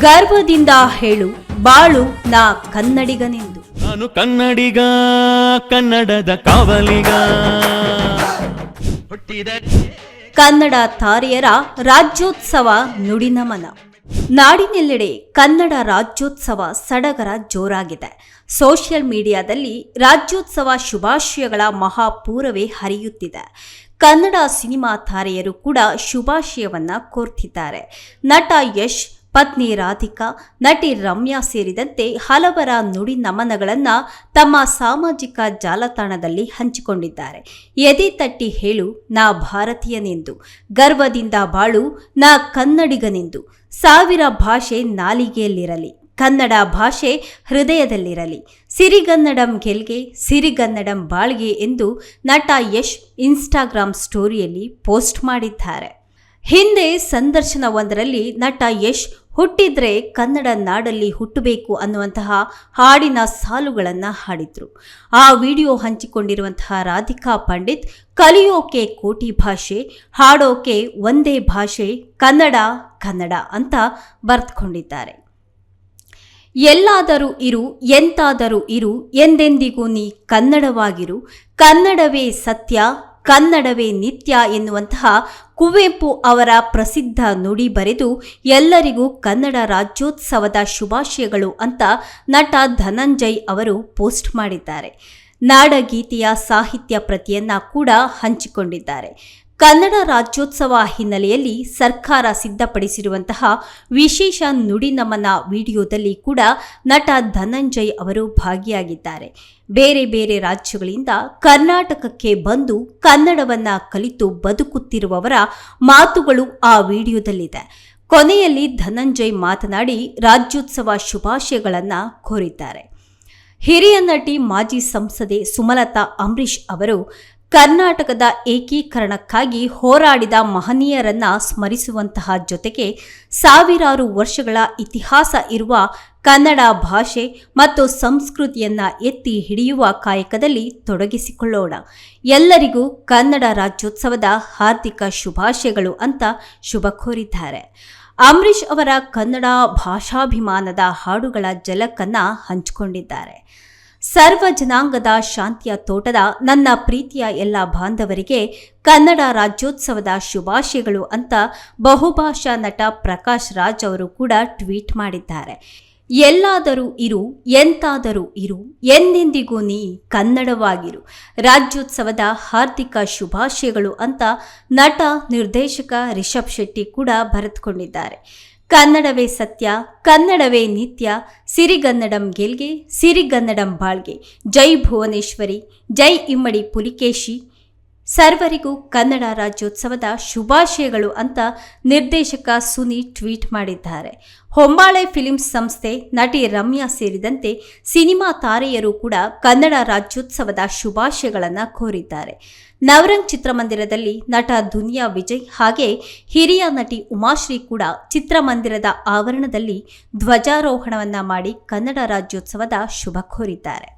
ಗರ್ವದಿಂದ ಹೇಳು ಬಾಳು ನಾ ಕನ್ನಡಿಗನೆಂದು. ನಾನು ಕನ್ನಡಿಗ ಕನ್ನಡದ ಕಾವಲಿಗ. ಹುಟ್ಟಿದ ಕನ್ನಡ ತಾರೆಯರ ರಾಜ್ಯೋತ್ಸವ ನುಡಿನಮನ. ನಾಡಿನೆಲ್ಲೆಡೆ ಕನ್ನಡ ರಾಜ್ಯೋತ್ಸವ ಸಡಗರ ಜೋರಾಗಿದೆ. ಸೋಷಿಯಲ್ ಮೀಡಿಯಾದಲ್ಲಿ ರಾಜ್ಯೋತ್ಸವ ಶುಭಾಶಯಗಳ ಮಹಾಪೂರವೇ ಹರಿಯುತ್ತಿದೆ. ಕನ್ನಡ ಸಿನಿಮಾ ತಾರೆಯರು ಕೂಡ ಶುಭಾಶಯವನ್ನ ಕೋರ್ತಿದ್ದಾರೆ. ನಟ ಯಶ್, ಪತ್ನಿ ರಾಧಿಕಾ, ನಟಿ ರಮ್ಯಾ ಸೇರಿದಂತೆ ಹಲವರ ನುಡಿ ನಮನಗಳನ್ನು ತಮ್ಮ ಸಾಮಾಜಿಕ ಜಾಲತಾಣದಲ್ಲಿ ಹಂಚಿಕೊಂಡಿದ್ದಾರೆ. ಎದೆ ತಟ್ಟಿ ಹೇಳು, ನಾ ಭಾರತೀಯನೆಂದು. ಗರ್ವದಿಂದ ಬಾಳು, ನಾ ಕನ್ನಡಿಗನೆಂದು. ಸಾವಿರ ಭಾಷೆ ನಾಲಿಗೆಯಲ್ಲಿರಲಿ. ಕನ್ನಡ ಭಾಷೆ ಹೃದಯದಲ್ಲಿರಲಿ. ಸಿರಿಗನ್ನಡಂ ಗೆಲ್ಗೆ, ಸಿರಿಗನ್ನಡಂ ಬಾಳ್ಗೆ ಎಂದು ನಟ ಯಶ್ ಇನ್ಸ್ಟಾಗ್ರಾಮ್ ಸ್ಟೋರಿಯಲ್ಲಿ ಪೋಸ್ಟ್ ಮಾಡಿದ್ದಾರೆ. ಹಿಂದೆ ಸಂದರ್ಶನವೊಂದರಲ್ಲಿ ನಟ ಯಶ್ ಹುಟ್ಟಿದ್ರೆ ಕನ್ನಡ ನಾಡಲ್ಲಿ ಹುಟ್ಟಬೇಕು ಅನ್ನುವಂತಹ ಹಾಡಿನ ಸಾಲುಗಳನ್ನು ಹಾಡಿದ್ರು. ಆ ವಿಡಿಯೋ ಹಂಚಿಕೊಂಡಿರುವಂತಹ ರಾಧಿಕಾ ಪಂಡಿತ್, ಕಲಿಯೋಕೆ ಕೋಟಿ ಭಾಷೆ, ಹಾಡೋಕೆ ಒಂದೇ ಭಾಷೆ, ಕನ್ನಡ ಕನ್ನಡ ಅಂತ ಬರೆದುಕೊಂಡಿದ್ದಾರೆ. ಎಲ್ಲಾದರೂ ಇರು, ಎಂತಾದರೂ ಇರು, ಎಂದೆಂದಿಗೂ ನೀ ಕನ್ನಡವಾಗಿರು. ಕನ್ನಡವೇ ಸತ್ಯ, ಕನ್ನಡವೇ ನಿತ್ಯ ಎನ್ನುವಂತಹ ಕುವೆಂಪು ಅವರ ಪ್ರಸಿದ್ಧ ನುಡಿ ಬರೆದು, ಎಲ್ಲರಿಗೂ ಕನ್ನಡ ರಾಜ್ಯೋತ್ಸವದ ಶುಭಾಶಯಗಳು ಅಂತ ನಟ ಧನಂಜಯ್ ಅವರು ಪೋಸ್ಟ್ ಮಾಡಿದ್ದಾರೆ. ನಾಡಗೀತೆಯ ಸಾಹಿತ್ಯ ಪ್ರತಿಯನ್ನ ಕೂಡ ಹಂಚಿಕೊಂಡಿದ್ದಾರೆ. ಕನ್ನಡ ರಾಜ್ಯೋತ್ಸವ ಹಿನ್ನೆಲೆಯಲ್ಲಿ ಸರ್ಕಾರ ಸಿದ್ಧಪಡಿಸಿರುವಂತಹ ವಿಶೇಷ ನುಡಿ ನಮನ ವಿಡಿಯೋದಲ್ಲಿ ಕೂಡ ನಟ ಧನಂಜಯ್ ಅವರು ಭಾಗಿಯಾಗಿದ್ದಾರೆ. ಬೇರೆ ಬೇರೆ ರಾಜ್ಯಗಳಿಂದ ಕರ್ನಾಟಕಕ್ಕೆ ಬಂದು ಕನ್ನಡವನ್ನ ಕಲಿತು ಬದುಕುತ್ತಿರುವವರ ಮಾತುಗಳು ಆ ವಿಡಿಯೋದಲ್ಲಿದೆ. ಕೊನೆಯಲ್ಲಿ ಧನಂಜಯ್ ಮಾತನಾಡಿ ರಾಜ್ಯೋತ್ಸವ ಶುಭಾಶಯಗಳನ್ನು ಕೋರಿದ್ದಾರೆ. ಹಿರಿಯ ನಟಿ ಮಾಜಿ ಸಂಸದೆ ಸುಮಲತಾ ಅಂಬರೀಷ್ ಅವರು ಕರ್ನಾಟಕದ ಏಕೀಕರಣಕ್ಕಾಗಿ ಹೋರಾಡಿದ ಮಹನೀಯರನ್ನ ಸ್ಮರಿಸುವಂತಹ ಜೊತೆಗೆ ಸಾವಿರಾರು ವರ್ಷಗಳ ಇತಿಹಾಸ ಇರುವ ಕನ್ನಡ ಭಾಷೆ ಮತ್ತು ಸಂಸ್ಕೃತಿಯನ್ನ ಎತ್ತಿ ಹಿಡಿಯುವ ಕಾಯಕದಲ್ಲಿ ತೊಡಗಿಸಿಕೊಳ್ಳೋಣ. ಎಲ್ಲರಿಗೂ ಕನ್ನಡ ರಾಜ್ಯೋತ್ಸವದ ಹಾರ್ದಿಕ ಶುಭಾಶಯಗಳು ಅಂತ ಶುಭ ಕೋರಿದ್ದಾರೆ. ಅಂಬರೀಷ್ ಅವರ ಕನ್ನಡ ಭಾಷಾಭಿಮಾನದ ಹಾಡುಗಳ ಜಲಕ್ಕನ್ನ ಹಂಚಿಕೊಂಡಿದ್ದಾರೆ. ಸರ್ವ ಜನಾಂಗದ ಶಾಂತಿಯ ತೋಟದ ನನ್ನ ಪ್ರೀತಿಯ ಎಲ್ಲ ಬಾಂಧವರಿಗೆ ಕನ್ನಡ ರಾಜ್ಯೋತ್ಸವದ ಶುಭಾಶಯಗಳು ಅಂತ ಬಹುಭಾಷಾ ನಟ ಪ್ರಕಾಶ್ ರಾಜ್ ಅವರು ಕೂಡ ಟ್ವೀಟ್ ಮಾಡಿದ್ದಾರೆ. ಎಲ್ಲಾದರೂ ಇರು, ಎಂತಾದರೂ ಇರು, ಎಂದೆಂದಿಗೂ ನೀ ಕನ್ನಡವಾಗಿರು. ರಾಜ್ಯೋತ್ಸವದ ಹಾರ್ದಿಕ ಶುಭಾಶಯಗಳು ಅಂತ ನಟ ನಿರ್ದೇಶಕ ರಿಷಬ್ ಶೆಟ್ಟಿ ಕೂಡ ಬರೆದುಕೊಂಡಿದ್ದಾರೆ. ಕನ್ನಡವೇ ಸತ್ಯ ಕನ್ನಡವೇ ನಿತ್ಯ ಸಿರಿಗನ್ನಡಂ ಗೆಲ್ಗೆ ಸಿರಿಗನ್ನಡಂ ಬಾಳ್ಗೆ. ಜೈ ಭುವನೇಶ್ವರಿ ಜೈ ಇಮ್ಮಡಿ ಪುಲಿಕೇಶಿ. ಸರ್ವರಿಗೂ ಕನ್ನಡ ರಾಜ್ಯೋತ್ಸವದ ಶುಭಾಶಯಗಳು ಅಂತ ನಿರ್ದೇಶಕ ಸುನಿ ಟ್ವೀಟ್ ಮಾಡಿದ್ದಾರೆ. ಹೊಂಬಾಳೆ ಫಿಲಿಮ್ಸ್ ಸಂಸ್ಥೆ ನಟಿ ರಮ್ಯಾ ಸೇರಿದಂತೆ ಸಿನಿಮಾ ತಾರೆಯರು ಕೂಡ ಕನ್ನಡ ರಾಜ್ಯೋತ್ಸವದ ಶುಭಾಶಯಗಳನ್ನು ಕೋರಿದ್ದಾರೆ. ನವರಂಗ್ ಚಿತ್ರಮಂದಿರದಲ್ಲಿ ನಟ ದುನಿಯಾ ವಿಜಯ್ ಹಾಗೆ ಹಿರಿಯ ನಟಿ ಉಮಾಶ್ರೀ ಕೂಡ ಚಿತ್ರಮಂದಿರದ ಆವರಣದಲ್ಲಿ ಧ್ವಜಾರೋಹಣವನ್ನ ಮಾಡಿ ಕನ್ನಡ ರಾಜ್ಯೋತ್ಸವದ ಶುಭ ಕೋರಿದ್ದಾರೆ.